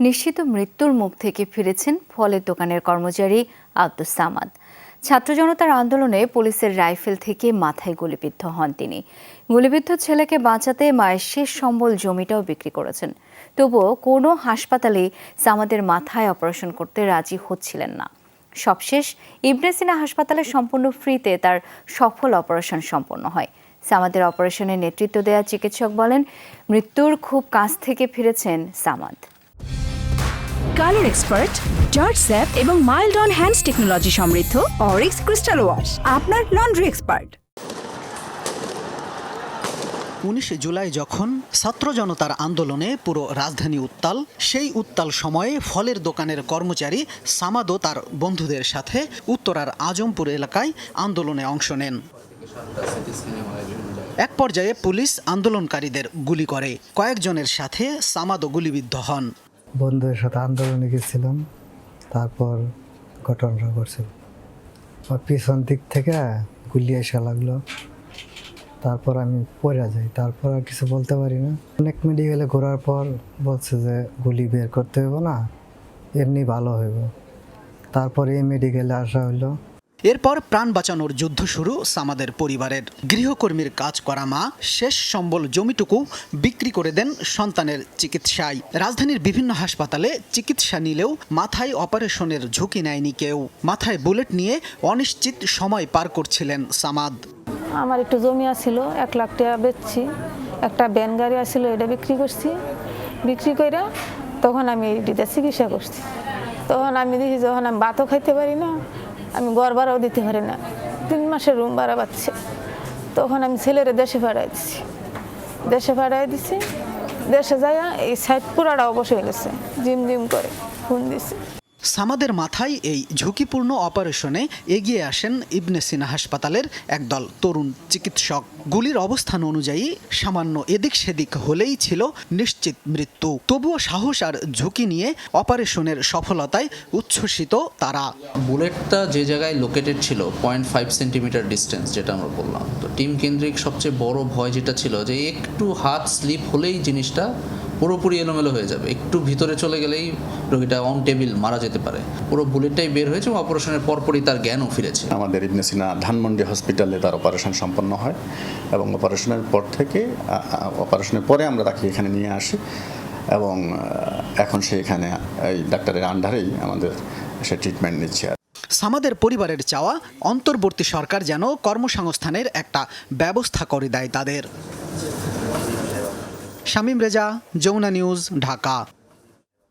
নিশ্চিত মৃত্যুর মুখ থেকে ফিরেছেন ফলের দোকানের কর্মচারী আব্দুস সামাদ। ছাত্র জনতার আন্দোলনে পুলিশের রাইফেল থেকে মাথায় গুলিবিদ্ধ হন তিনি। গুলিবিদ্ধ ছেলেকে বাঁচাতে মায়ের শেষ সম্বল জমিটাও বিক্রি করেছেন। তবুও কোনো হাসপাতালে সামাদের মাথায় অপারেশন করতে রাজি হচ্ছিলেন না। সবশেষ ইবনে সিনা হাসপাতালে সম্পূর্ণ ফ্রিতে তার সফল অপারেশন সম্পন্ন হয়। সামাদের অপারেশনের নেতৃত্ব দেওয়া চিকিৎসক বলেন, মৃত্যুর খুব কাছ থেকে ফিরেছেন Samad. Colour expert, germ zap এবং মাইল্ড অন হ্যান্ডস টেকনোলজি সমৃদ্ধ অরিক্স ক্রিস্টাল ওয়াশ, আপনার লন্ড্রি এক্সপার্ট। উনিশে জুলাই যখন ছাত্র জনতার আন্দোলনে পুরো রাজধানী উত্তাল, সেই উত্তাল সময়ে ফলের দোকানের কর্মচারী সামাদও তার বন্ধুদের সাথে উত্তরার আজমপুর এলাকায় আন্দোলনে অংশ নেন। এক পর্যায়ে পুলিশ আন্দোলনকারীদের গুলি করে। কয়েকজনের সাথে সামাদও গুলিবিদ্ধ হন। বন্ধুদের সাথে আন্দোলনে গেছিলাম, তারপর ঘটনাটা আর পিছন দিক থেকে গুলি এসে লাগল। তারপর আমি পড়ে যাই, তারপর আর কিছু বলতে পারি না। অনেক মেডিকেলে ঘোরার পর বলছে যে গুলি বের করতে হইব না, এমনি ভালো হইব। তারপরে এই মেডিকেলে আসা হইল। এরপর প্রাণ বাঁচানোর যুদ্ধ শুরু সামাদের পরিবারের। গৃহকর্মীর কাজ করা মা শেষ সম্বল জমিটুকু বিক্রি করে দেন সন্তানের চিকিৎসায়। রাজধানীর বিভিন্ন হাসপাতালে চিকিৎসা নিলেও মাথায় অপারেশনের ঝুঁকি নেয়নি কেউ। মাথায় বুলেট নিয়ে অনিশ্চিত সময় পার করছিলেন সামাদ। আমার একটু জমি আছিল, এক লাখ টাকা বেচছি। একটা ব্যান গাড়ি আছিল, এটা বিক্রি করছি। বিক্রি করে তখন আমি এটিতে চিকিৎসা করছি। তখন আমি দেখি যখন আমি ভাতও খাইতে পারি না আমি ঘর ভাড়াও দিতে পারি না। তিন মাসের রুম ভাড়া পাচ্ছে। তখন আমি ছেলেরে দেশে পাঠাই দিছি। দেশে পাঠাই দিছি। দেশে যাইয়া এই সাইড পুরাটা অবশ্যই গেছে। জিম জিম করে ফোন দিছি। সামাদের মাথায় এই ঝুঁকিপূর্ণ অপারেশনে এগিয়ে আসেন ইবনে সিনা হাসপাতালের একদল তরুণ চিকিৎসক। গুলির অবস্থান অনুযায়ী সামান্য এদিক সেদিক হলেই ছিল নিশ্চিত মৃত্যু। তবুও সাহস আর ঝুঁকি নিয়ে অপারেশনের সফলতায় উচ্ছ্বসিত তারা। বুলেটটা যে জায়গায় লোকেটেড ছিল পয়েন্ট ফাইভ সেন্টিমিটার ডিস্টেন্স যেটা আমরা বললাম। তো টিম কেন্দ্রিক সবচেয়ে বড় ভয় যেটা ছিল যে একটু হাত স্লিপ হলেই জিনিসটা পুরোপুরি এলোমেলো হয়ে যাবে। একটু ভিতরে চলে গেলেই রোগীটা অন টেবিল মারা যেতে পারে। পুরো বুলেটটাই বের হয়েছে এবং অপারেশনের পরপরই তার জ্ঞানও ফিরেছে। আমাদের ইবনে সিনা ধানমন্ডি হসপিটালে তার অপারেশন সম্পন্ন হয় এবং অপারেশনের পর থেকে অপারেশনের পরে আমরা তাকে এখানে নিয়ে আসি এবং এখন সে এখানে এই ডাক্তারের আন্ডারেই আমাদের সে ট্রিটমেন্ট নিচ্ছে সামাদের পরিবারের চাওয়া অন্তর্বর্তী সরকার যেন কর্মসংস্থানের একটা ব্যবস্থা করে দেয় তাদের। শামীম রেজা যমুনা নিউজ ঢাকা।